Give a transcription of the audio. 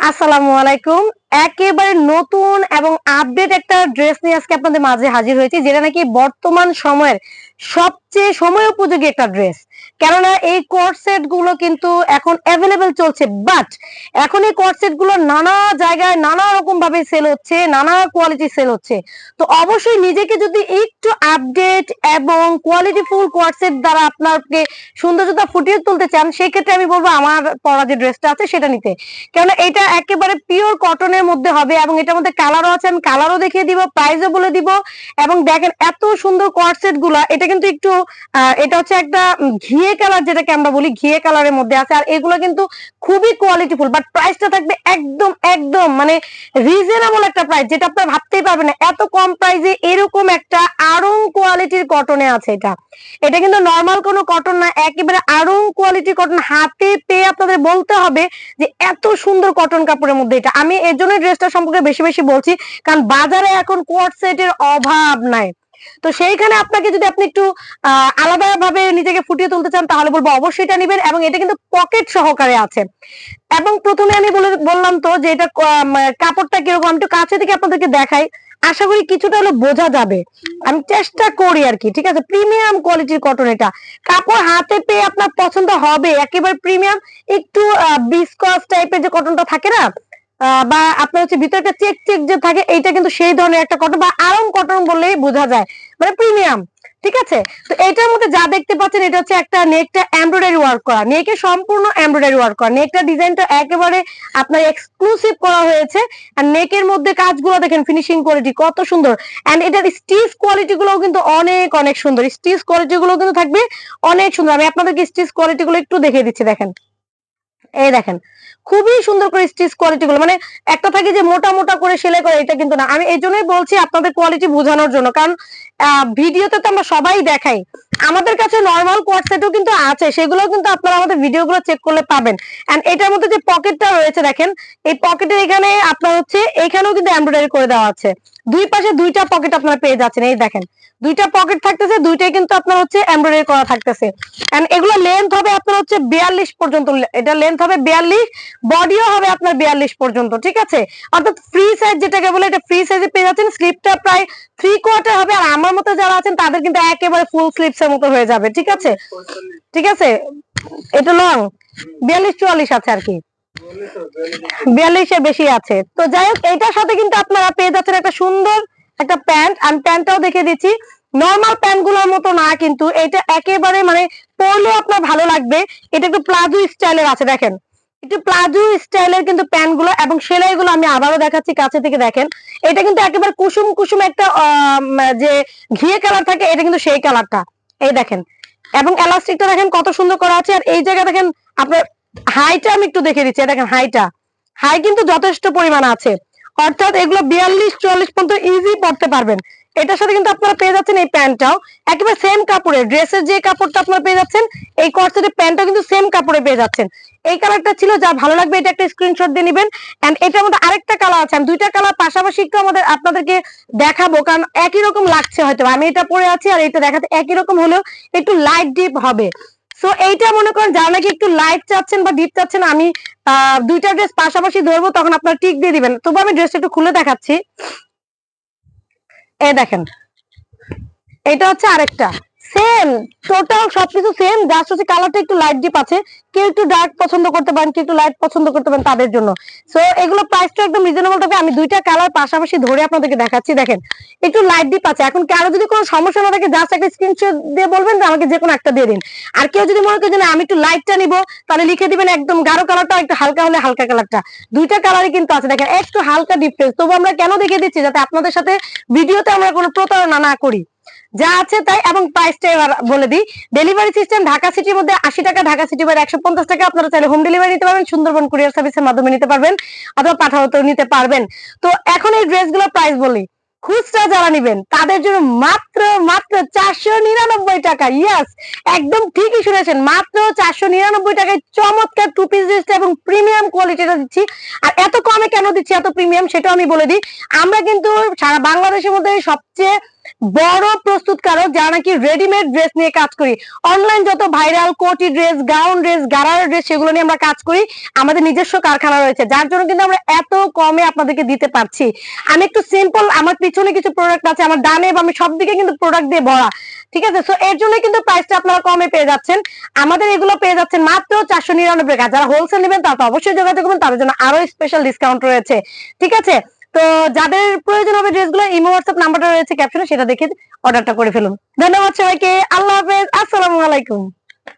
আসসালামু আলাইকুম। একেবারে নতুন এবং আপডেট একটা ড্রেস নিয়ে আজকে আপনাদের মাঝে হাজির হয়েছি, যেটা নাকি বর্তমান সময়ের সবচেয়ে সময় উপযোগী একটা ড্রেস কেননা এই কোর্সেটগুলো কিন্তু এখন অ্যাভেলেবেল চলছে বাট এখন এই কোর্সেটগুলো নানা জায়গায় নানা রকম ভাবে সেল হচ্ছে, নানা কোয়ালিটি সেল হচ্ছে। তো অবশ্যই নিজেকে যদি একটু আপডেট এবং কোয়ালিটি ফুল কোর্সেট দ্বারা আপনাকে সৌন্দর্যতা ফুটিয়ে তুলতে চান সেই ক্ষেত্রে আমি বলব আমার পরা যে ড্রেসটা আছে সেটা নিতে। কেননা এটা একেবারে পিওর কটনের মধ্যে হবে এবং এটার মধ্যে কালারও আছে, আমি কালারও দেখিয়ে দিব প্রাইসও বলে দিব। এবং দেখেন এত সুন্দর কোয়ার্সেটগুলা, এটা কিন্তু একটু এটা হচ্ছে একটা ঘিয়ে কালার যেটাকে আমরা বলি, ঘিয়ে কালারের মধ্যে আছে। আর এগুলো কিন্তু খুবই কোয়ালিটিফুল বাট প্রাইসটা থাকবে একদম একদম মানে রিজনেবল একটা প্রাইস যেটা আপনারা ভাবতেই পারবেন না। এত কম প্রাইসে এরকম একটা আরং কোয়ালিটির কটনে আছে এটা। এটা কিন্তু নর্মাল কোনো কটন না, একেবারে আরং কোয়ালিটির কটন হাতে পেয়ে আপনাদের বলতে হবে যে এত সুন্দর কটন কাপড়ের মধ্যে এটা। আমি এর ড্রেসটা সম্পর্কে বেশি বেশি বলছি, কারণ বাজারে এখন কোয়ার্ট সেটের অভাব নাই। তো সেইখানে আপনাকে যদি আপনি একটু আলাদা ভাবে নিজেকে ফুটিয়ে তুলতে চান, তাহলে বলব অবশ্যই এটা নেবেন এবং এটা কিন্তু পকেট সহকারে আছে। এবং প্রথমে আমি বলে, বললাম তো যে এটা কাপড়টা কীরকম একটু কাছে থেকে আপনাদেরকে দেখাই। আশা করি কিছুটা হলে বোঝা যাবে। আমি চেষ্টা করি আর কি, ঠিক আছে? প্রিমিয়াম কোয়ালিটির কটন এটা। কাপড় হাতে পেয়ে আপনার পছন্দ হবে, একেবারে প্রিমিয়াম একটু বিসকস টাইপের যে কটনটা থাকে না বা আপনার হচ্ছে ভিতরে একটা চেক চেক যে থাকে, এইটা কিন্তু সেই ধরনের একটা কটন বা আরাম কটন বললেই বোঝা যায়। মানে প্রিমিয়াম ঠিক আছে? তো এটার মধ্যে যা দেখতে পাচ্ছেন, এটা হচ্ছে একটা নেকটা এমব্রয়ডারি ওয়ার্ক করা। নেকে সম্পূর্ণ এমব্রয়ডারি ওয়ার্ক করা। নেকটা ডিজাইনটা একেবারে আপনার এক্সক্লুসিভ করা হয়েছে। আর নেকের মধ্যে কাজগুলো দেখেন ফিনিশিং কোয়ালিটি কত সুন্দর। এন্ড এটার স্টিচ কোয়ালিটি গুলো কিন্তু অনেক অনেক সুন্দর। স্টিচ কোয়ালিটি গুলো কিন্তু থাকবে অনেক সুন্দর। আমি আপনাদেরকে স্টিচ কোয়ালিটি গুলো একটু দেখিয়ে দিচ্ছি, দেখেন। এই দেখেন, খুবই সুন্দর করে স্টিচ কোয়ালিটি গুলো মানে একটা থাকে যে মোটা মোটা করে সেলাই করে, এটা কিন্তু না। আমি এই জন্যই বলছি আপনাদের কোয়ালিটি বোঝানোর জন্য, কারণ ভিডিওতে তো আমরা সবাই দেখাই। আমাদের কাছে নর্মাল কোয়ার্টসেটও কিন্তু আছে সেগুলো কিন্তু আপনারা আমাদের ভিডিও গুলো চেক করলে পাবেন। এন্ড এটার মধ্যে যে পকেটটা রয়েছে, দেখেন, এই পকেটের এখানে আপনার হচ্ছে, এখানেও কিন্তু এমব্রয়ডারি করে দেওয়া আছে। দুই পাশে দুইটা পকেট আপনারা পেয়ে যাচ্ছেন, এই দেখেন। দুইটা পকেট থাকতেছে, দুইটাই কিন্তু আপনার হচ্ছে এমব্রয়ডারি করা থাকতেছে। এন্ড এগুলো লেন্থ হবে আপনার হচ্ছে বিয়াল্লিশ পর্যন্ত, এটা লেন্থ হবে বিয়াল্লিশ বডিও হবে আপনার বিয়াল্লিশ পর্যন্ত, ঠিক আছে? অর্থাৎ ফ্রি সাইজ যেটাকে বলে, এটা ফ্রি সাইজে পেয়ে যাচ্ছেন স্লিপটা প্রায় থ্রি কোয়ার্টার হবে, আর আমার মতো যারা আছেন, তাদের কিন্তু একেবারে ফুল স্লিপস এর মতো হয়ে যাবে, ঠিক আছে? ঠিক আছে? এটা লং বিয়াল্লিশ চুয়াল্লিশ আছে আর কি। বিয়াল্লিশের বেশি আছে। তো যাই হোক, এইটার সাথে কিন্তু আপনারা পেয়ে যাচ্ছেন একটা সুন্দর একটা প্যান্ট। আমি প্যান্টটাও দেখে দিচ্ছি। নর্মাল প্যান্টগুলোর মতো না, কিন্তু এটা একেবারে মানে পরলে আপনার ভালো লাগবে। এটা একটু প্লাজো স্টাইলের আছে, দেখেন। একটু প্লাজো স্টাইলের কিন্তু প্যান্টগুলো এবং সেলাই গুলো আমি আবারও দেখাচ্ছি কাছে থেকে, দেখেন। এটা কিন্তু একেবারে কুসুম কুসুম একটা যে ঘিয়ে কালার থাকে, এটা কিন্তু সেই কালারটা। এই দেখেন। এবং এলাস্টিকটা দেখেন কত সুন্দর করা আছে। আর এই জায়গা দেখেন, আপনার হাইটা আমি একটু দেখে দিচ্ছি দেখেন হাইটা হাই কিন্তু যথেষ্ট পরিমাণ আছে। অর্থাৎ এগুলো বিয়াল্লিশ, চুয়াল্লিশ পর্যন্ত ইজি পড়তে পারবেন। এটার সাথে কিন্তু আপনারা পেয়ে যাচ্ছেন এই প্যান্টটাও। একেবারে সেম কাপড়ের ড্রেসের যে কাপড়টা আপনারা পেয়ে যাচ্ছেন, এই কর্সেটের প্যান্টটাও কিন্তু সেম কাপড়ে পেয়ে যাচ্ছেন। এই কালারটা ছিল, যা ভালো লাগবে এটা একটা স্ক্রিনশট দিয়ে নেবেন। এন্ড এটার মধ্যে আরেকটা কালার আছে, আমি দুইটা কালার পাশাপাশি একটু আমাদের, আপনাদেরকে দেখাবো, কারণ একই রকম লাগছে হয়তো। আমি এটা পরে আছি আর এটা দেখাতে একই রকম হলেও একটু লাইট ডিপ হবে। সো এইটা মনে করেন যারা নাকি একটু লাইট চাচ্ছেন বা ডিপ চাচ্ছেন, আমি দুইটা ড্রেস পাশাপাশি ধরবো, তখন আপনার টিক দিয়ে দিবেন। তবু আমি ড্রেসটা একটু খুলে দেখাচ্ছি। এ দেখেন, এটা হচ্ছে আরেকটা। সেম টোটাল সবকিছু সেম জাস্ট হচ্ছে কালারটা একটু লাইট ডিপ আছে। কেউ একটু ডার্ক পছন্দ করতে পারেন, কেউ একটু লাইট পছন্দ করতে পারেন তাদের জন্য। সো এগুলো প্রাইসটা একদম রিজনেবল থাকবে। আমি দুইটা কালার পাশাপাশি ধরে আপনাদেরকে দেখাচ্ছি, দেখেন। একটু লাইট ডিপ আছে। এখন কারও যদি কোনো সমস্যা না থাকে জাস্ট একটা স্ক্রিনশট দিয়ে বলবেন যে আমাকে যে কোনো একটা দিয়ে দিন। আর কেউ যদি মনে করেন আমি একটু লাইটটা নিব, তাহলে লিখে দিবেন একদম গাঢ় কালারটা একটু হালকা হলে হালকা কালারটা দুইটা কালারই কিন্তু আছে। দেখেন, একটু হালকা ডিফারেন্স তবু আমরা কেন দেখে দিচ্ছি? যাতে আপনাদের সাথে ভিডিওতে আমরা কোনো প্রতারণা না করি। যা আছে তাই এবং প্রাইসটা এবার বলে দিই। ডেলিভারি সিস্টেম ঢাকা সিটির মধ্যে আশি টাকা, ঢাকা সিটি বাইরে একশো পঞ্চাশ টাকা। আপনারা চাইলে হোম ডেলিভারি নিতে পারবেন, সুন্দরবন কুরিয়ার সার্ভিসের মাধ্যমে নিতে পারবেন, অথবা পাঠাতেও নিতে পারবেন। তো এখন এই ড্রেসগুলোর প্রাইস বলি। খুচরা যারা নিবেন, তাদের জন্য মাত্র মাত্র চারশো নিরানব্বই টাকা। ইয়াস একদম ঠিকই শুনেছেন, মাত্র চারশো নিরানব্বই টাকায় চমৎকার টু পিস ড্রেসটা এবং প্রিমিয়াম কোয়ালিটিটা দিচ্ছি। আর এত কমে কেন দিচ্ছি, এত প্রিমিয়াম সেটাও আমি বলে দিই। আমরা কিন্তু সারা বাংলাদেশের মধ্যে সবচেয়ে বড় প্রস্তুতকারক যারা নাকি রেডিমেড ড্রেস নিয়ে কাজ করি। অনলাইন যত ভাইরাল কোটি dress gown dress gharara dress সেগুলো নিয়ে আমরা কাজ করি, আমাদের নিজস্ব কারখানা রয়েছে, যার জন্য কিন্তু আমরা এত কমে আপনাদেরকে দিতে পারছি। আমি একটু সিম্পল আমার পিছনে কিছু প্রোডাক্ট আছে, আমার ডানে বা আমি সব দিকে কিন্তু প্রোডাক্ট দিয়ে ভরা, ঠিক আছে? সো এর জন্য কিন্তু প্রাইসটা আপনারা কমে পেয়ে যাচ্ছেন। আমাদের এগুলো পেয়ে যাচ্ছেন মাত্র চারশো নিরানব্বই টাকা। যারা হোলসেল নেবেন, তারা তো অবশ্যই যোগাযোগ করবেন, তাদের জন্য আরও স্পেশাল ডিসকাউন্ট রয়েছে, ঠিক আছে? তো যাদের প্রয়োজন হবে ড্রেসগুলো ইমো হোয়াটসঅ্যাপ নাম্বারটা রয়েছে ক্যাপশনে সেটা দেখে অর্ডারটা করে ফেলুন। ধন্যবাদ সবাইকে, আল্লাহ হাফেজ, আসসালামু আলাইকুম।